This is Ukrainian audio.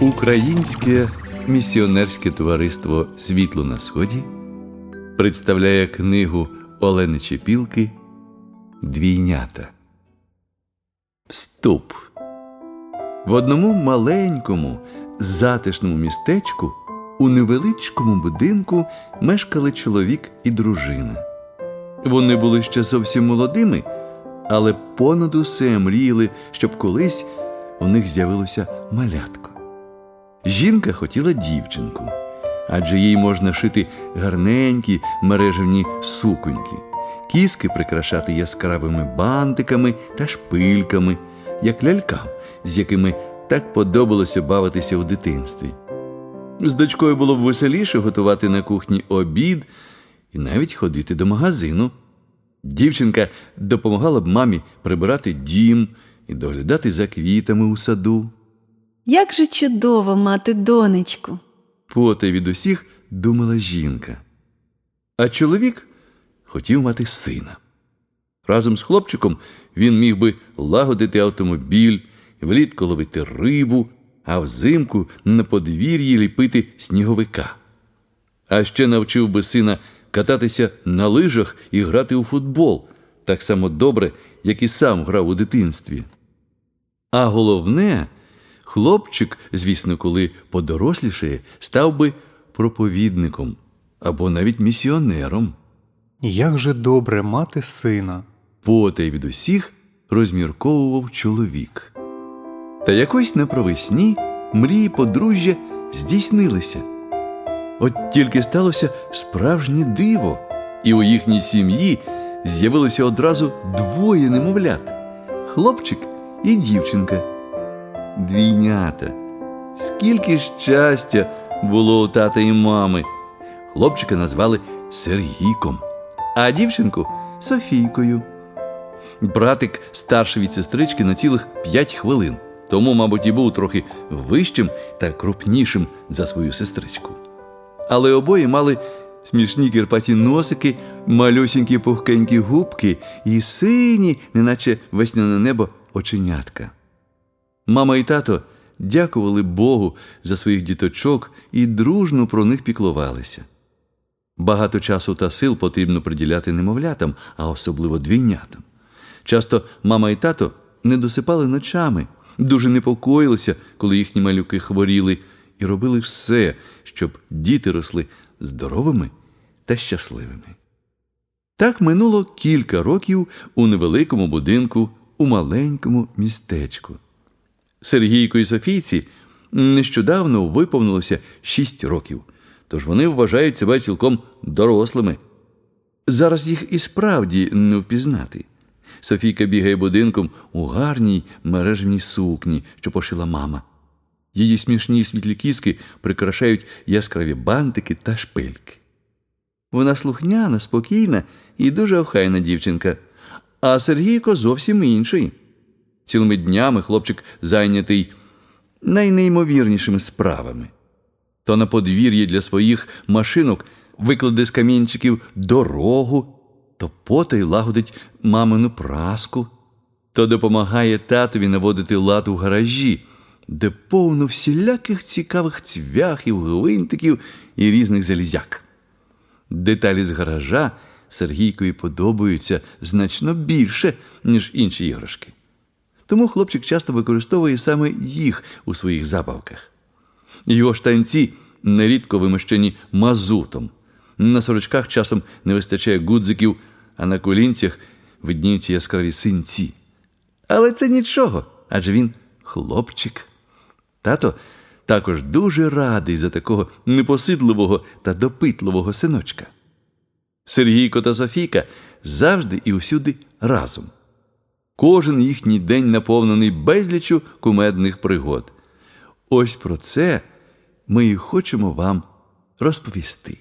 Українське місіонерське товариство Світло на Сході представляє книгу Олени Чепілки Двійнята. Вступ. В одному маленькому, затишному містечку у невеличкому будинку мешкали чоловік і дружина. Вони були ще зовсім молодими, але понад усе мріяли, щоб колись у них з'явилося малятко. Жінка хотіла дівчинку, адже їй можна шити гарненькі мережевні суконьки, кіски прикрашати яскравими бантиками та шпильками, як лялькам, з якими так подобалося бавитися у дитинстві. З дочкою було б веселіше готувати на кухні обід і навіть ходити до магазину. Дівчинка допомагала б мамі прибирати дім і доглядати за квітами у саду. Як же чудово мати донечку. Потай від усіх думала жінка. А чоловік хотів мати сина. Разом з хлопчиком він міг би лагодити автомобіль, влітку ловити рибу, а взимку на подвір'ї ліпити сніговика. А ще навчив би сина кататися на лижах і грати у футбол так само добре, як і сам грав у дитинстві. А головне, хлопчик, звісно, коли подорослішає, став би проповідником або навіть місіонером. Як же добре мати сина. Потай від усіх розмірковував чоловік. Та якось на провесні мрії подружжя здійснилися. От тільки сталося справжнє диво, і у їхній сім'ї з'явилося одразу двоє немовлят хлопчик і дівчинка. Двійнята. Скільки щастя було у тата і мами. Хлопчика назвали Сергійком, а дівчинку Софійкою. Братик старший від сестрички на цілих п'ять хвилин, тому, мабуть, і був трохи вищим та крупнішим за свою сестричку. Але обоє мали смішні кірпаті носики, малюсінькі пухкенькі губки і сині, неначе весняне небо, оченятка. Мама і тато дякували Богу за своїх діточок і дружно про них піклувалися. Багато часу та сил потрібно приділяти немовлятам, а особливо двійнятам. Часто мама і тато не досипали ночами, дуже непокоїлися, коли їхні малюки хворіли, і робили все, щоб діти росли здоровими та щасливими. Так минуло кілька років у невеликому будинку у маленькому містечку. Сергійко і Софійці нещодавно виповнилося шість років, тож вони вважають себе цілком дорослими. Зараз їх і справді не впізнати. Софійка бігає будинком у гарній мережній сукні, що пошила мама. Її смішні світлі кіски прикрашають яскраві бантики та шпильки. Вона слухняна, спокійна і дуже охайна дівчинка, а Сергійко зовсім інший. Цілими днями хлопчик зайнятий найнеймовірнішими справами. То на подвір'ї для своїх машинок викладе з камінчиків дорогу, то потай лагодить мамину праску, то допомагає татові наводити лад у гаражі, де повно всіляких цікавих цвяхів, гвинтиків і різних залізяк. Деталі з гаража Сергійкові подобаються значно більше, ніж інші іграшки. Тому хлопчик часто використовує саме їх у своїх забавках. Його штанці нерідко вимощені мазутом. На сорочках часом не вистачає гудзиків, а на колінцях видніються яскраві синці. Але це нічого, адже він хлопчик. Тато також дуже радий за такого непосидливого та допитливого синочка. Сергійко та Софійка завжди і усюди разом. Кожен їхній день наповнений безлічю кумедних пригод. Ось про це ми і хочемо вам розповісти.